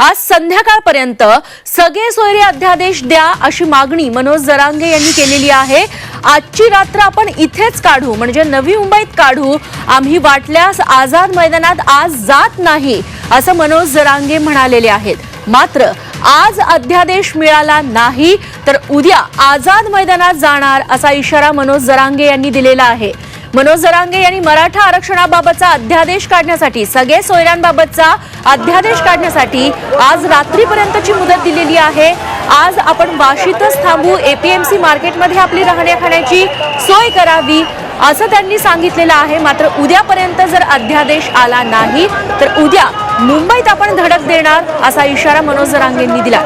आज संध्याकाळपर्यंत सगळे सोयरे अध्यादेश द्या अशी मागणी मनोज जरांगे यांनी केलेली आहे. आजची रात्र आपण इथेच काढू म्हणजे नवी मुंबईत काढू. आम्ही वाटल्यास आझाद मैदानात आज जात नाही असं मनोज जरांगे म्हणालेले आहेत. मात्र आज अध्यादेश मिळाला नाही तर उद्या आझाद मैदानात जाणार असा इशारा मनोज जरांगे यांनी दिलेला आहे. मनोज जरांगे यांनी मराठा आरक्षणाबाबतचा अध्यादेश काढण्यासाठी सगळे सोयऱ्यांबाबतचा अध्यादेश काढण्यासाठी आज रात्रीपर्यंतची मुदत दिलेली आहे. आज आपण वाशीतच थांबू. एपीएमसी मार्केटमध्ये आपली राहण्याखाण्याची सोय करावी असं त्यांनी सांगितलेलं आहे. मात्र उद्यापर्यंत जर अध्यादेश आला नाही तर उद्या मुंबईत आपण धडक देणार असा इशारा मनोज जरांगेंनी दिला.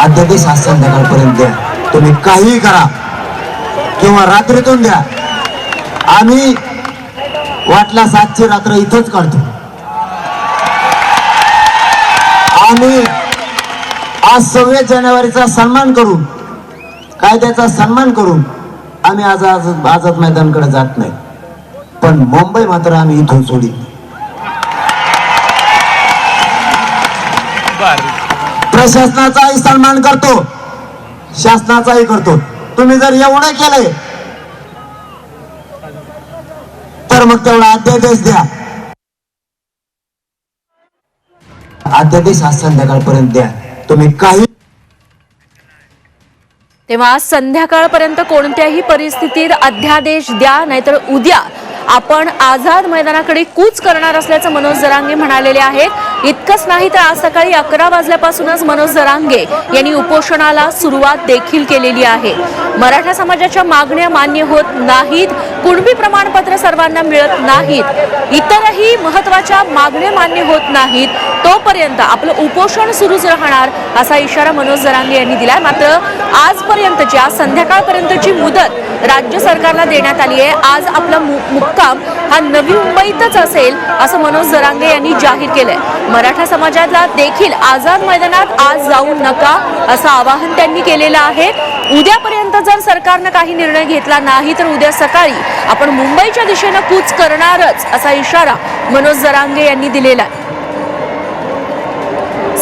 अध्यादेश आज संध्याकाळपर्यंत तुम्ही काहीही करा. किंवा रात्रीतून द्या. आम्ही वाटला सातची रात्र इथंच काढतो. आम्ही आज सव्वीस जानेवारीचा सन्मान करून कायद्याचा सन्मान करून आम्ही आज आज आझाद मैदानकडे जात नाही. पण मुंबई मात्र आम्ही इथून सोडित नाही. प्रशासनाचाही सन्मान करतो. शासनाचाही करतो. तुम्ही जर एवढं केलंय तर मग तेवढा अध्यादेश द्या. अध्यादेश आज संध्याकाळपर्यंत द्या. तुम्ही काही तेव्हा संध्याकाळपर्यंत कोणत्याही परिस्थितीत अध्यादेश द्या नाहीतर उद्या आपण आझाद मैदानाकडे कूच करणार असल्याचं मनोज जरांगे म्हणालेले आहेत. इतकंच नाही तर आज सकाळी अकरा वाजल्यापासूनच मनोज जरांगे यांनी उपोषणाला सुरुवात देखील केलेली आहे. मराठा समाजाच्या मागण्या मान्य होत नाहीत. कुणबी प्रमाणपत्र सर्वांना मिळत नाहीत. इतरही महत्त्वाच्या मागण्या मान्य होत नाहीत. तोपर्यंत आपलं उपोषण सुरूच राहणार असा इशारा मनोज जरांगे यांनी दिलाय. मात्र आजपर्यंतची आज संध्याकाळपर्यंतची मुदत राज्य सरकारला देण्यात आली आहे. आज आपला मु- मुक्काम हा नवी मुंबईतच असेल असं मनोज जरांगे यांनी जाहीर केलंय. मराठा समाजाला देखील आझाद मैदानात आज जाऊ नका असं आवाहन त्यांनी केलेलं आहे. उद्यापर्यंत जर सरकारनं काही निर्णय घेतला नाही तर उद्या सकाळी आपण मुंबईच्या दिशेनं कूच करणारच असा इशारा मनोज जरांगे यांनी दिलेला आहे.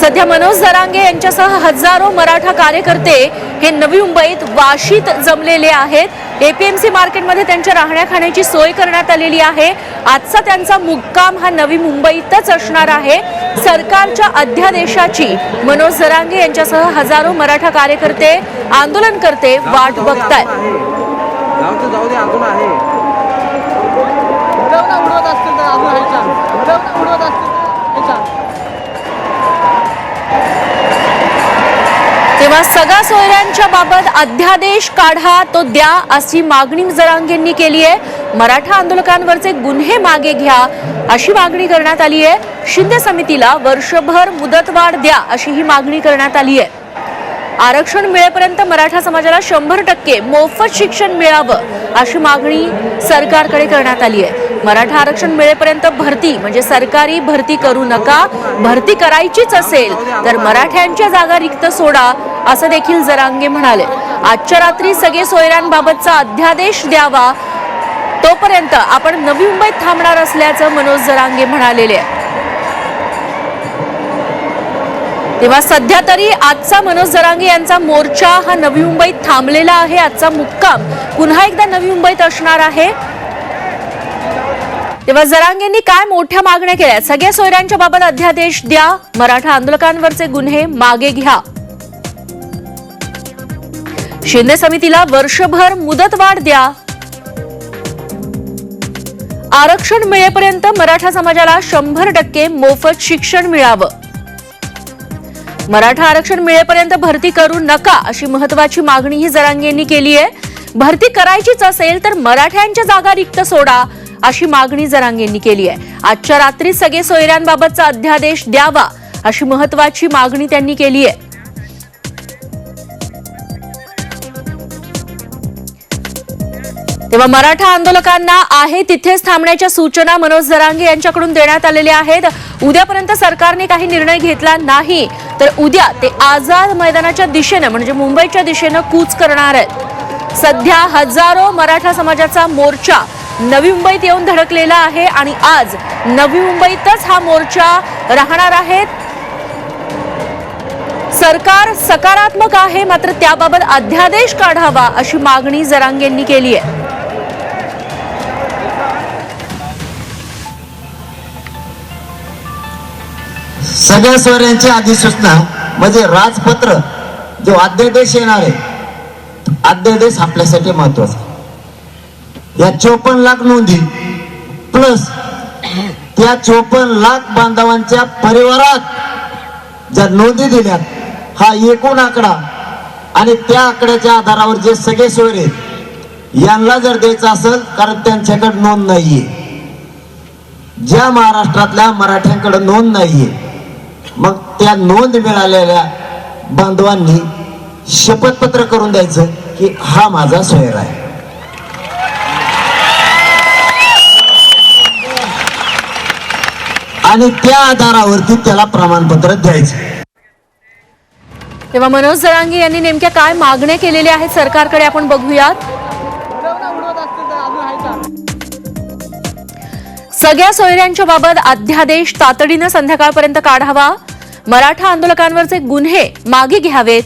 सध्या मनोज जरांगे यांच्यासह हजारो मराठा कार्यकर्ते हे नवी मुंबईत वाशीत जमलेले आहेत. एपीएमसी मार्केटमध्ये त्यांच्या राहण्या खाण्याची सोय करण्यात आलेली आहे. आजचा त्यांचा मुक्काम हा नवी मुंबईतच असणार आहे. सरकारच्या अध्यादेशाची मनोज जरांगे यांच्यासह हजारो मराठा कार्यकर्ते आंदोलनकर्ते वाट बघतायत. गावचं जाऊ दे अजून आहे. उडवणं उडवत असतील तर अजून आहे चान्स उडवणं उडवत असतील तर हे चान्स तेव्हा सगळ्या सोयऱ्यांच्या बाबत अध्यादेश काढा तो द्या अशी मागणी जरांगेंनी केली आहे. मराठा आंदोलकांवरचे गुन्हे मागे घ्या अशी मागणी करण्यात आली आहे. शिंदे समितीला वर्षभर मुदतवाढ द्या अशी ही मागणी करण्यात आली आहे. आरक्षण मिळेपर्यंत मराठा समाजाला शंभर टक्के मोफत शिक्षण मिळावं अशी मागणी सरकारकडे करण्यात आली आहे. मराठा आरक्षण मिळेपर्यंत भरती म्हणजे सरकारी भरती करू नका भरती करायचीच असेल तर मराठ्यांच्या जागा रिक्त सोडा असं देखील जरांगे म्हणाले. आजच्या रात्री सगळे सोयऱ्यांबाबतचा अध्यादेश द्यावा तोपर्यंत आपण नवी मुंबईत थांबणार असल्याचं मनोज जरांगे म्हणालेले आहे. तेव्हा सध्या तरी आजचा मनोज जरांगे यांचा मोर्चा हा नवी मुंबईत थांबलेला आहे. आजचा मुक्काम पुन्हा एकदा नवी मुंबईत असणार आहे. तेव्हा जरांगेंनी काय मोठ्या मागण्या केल्या? सगळ्या सोयऱ्यांच्या बाबत अध्यादेश द्या. मराठा आंदोलकांवरचे गुन्हे मागे घ्या. शिंदे समितीला वर्षभर मुदतवाढ द्या. आरक्षण मिळेपर्यंत मराठा समाजाला शंभर टक्के मोफत शिक्षण मिळावं. मराठा आरक्षण मिळेपर्यंत भरती करू नका अशी महत्वाची मागणीही जरांगेंनी केली आहे. भरती करायचीच असेल तर मराठ्यांच्या जागा रिक्त सोडा अशी मागणी जरांगेंनी केली आहे. आजच्या रात्री सगळे सोयऱ्यांबाबतचा अध्यादेश द्यावा अशी महत्वाची मागणी त्यांनी केली आहे. तेव्हा मराठा आंदोलकांना आहे तिथेच थांबण्याच्या सूचना मनोज जरांगे यांच्याकडून देण्यात आलेल्या आहेत. उद्यापर्यंत सरकारने काही निर्णय घेतला नाही तर उद्या ते आझाद मैदानाच्या दिशेनं म्हणजे मुंबईच्या दिशेनं कूच करणार आहेत. सध्या हजारो मराठा समाजाचा मोर्चा नवी मुंबईत येऊन धडकलेला आहे आणि आज नवी मुंबईतच हा मोर्चा राहणार आहे. सरकार सकारात्मक आहे मात्र त्याबाबत अध्यादेश काढावा अशी मागणी जरांगेंनी केली आहे. सगळ्या स्वर्यांची अधिसूचना म्हणजे राजपत्र जो अध्यादेश येणार आहे अध्यादेश आपल्यासाठी महत्त्वाचा या चोपन्न लाख नोंदी प्लस त्या चोपन्न लाख बांधवांच्या परिवारात ज्या नोंदी दिल्यात हा एकूण आकडा आणि त्या आकड्याच्या आधारावर जे सगळे सोयरे आहेत, यांना जर द्यायचं असेल कारण त्यांच्याकडे नोंद नाहीये. ज्या महाराष्ट्रातल्या मराठ्यांकडे नोंद नाहीये मग त्या नोंद मिळालेल्या बांधवांनी शपथपत्र करून द्यायचं की हा माझा सोयर आहे. आणि त्या आधारावरती त्याला प्रमाणपत्र द्यायचं. तेव्हा मनोज जरांगे यांनी नेमक्या काय मागण्या केलेल्या आहेत सरकारकडे आपण बघूयात. सगळ्या सोयऱ्यांच्या बाबत अध्यादेश तातडीनं संध्याकाळपर्यंत काढावा. मराठा आंदोलकांवरचे गुन्हे मागे घ्यावेत.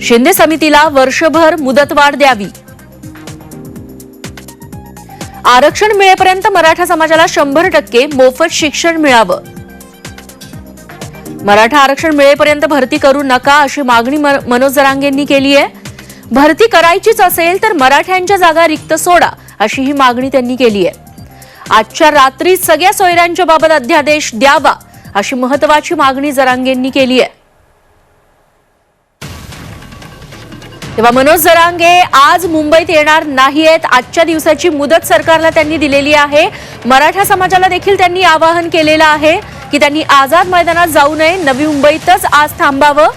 शिंदे समितीला वर्षभर मुदतवाढ द्यावी. आरक्षण मिळेपर्यंत मराठा समाजाला शंभर टक्के मोफत शिक्षण मिळावं. मराठा आरक्षण मिळेपर्यंत भरती करू नका अशी मागणी म- मनोज जरांगेंनी केली आहे भरती करायचीच असेल तर मराठ्यांच्या जागा रिक्त सोडा. अशी ही मागणी त्यांनी केली आहे. आजच्या रात्री सगळ्या सोयऱ्यांच्या बाबत अध्यादेश द्यावा अशी महत्वाची मागणी जरांगेंनी केली आहे. तेव्हा मनोज जरांगे आज मुंबईत येणार नाहीयेत. आजच्या दिवसाची मुदत सरकारला त्यांनी दिलेली आहे. मराठा समाजाला देखील त्यांनी आवाहन केलेलं आहे की त्यांनी आझाद मैदानात जाऊ नये. नवी मुंबईतच आज थांबावं.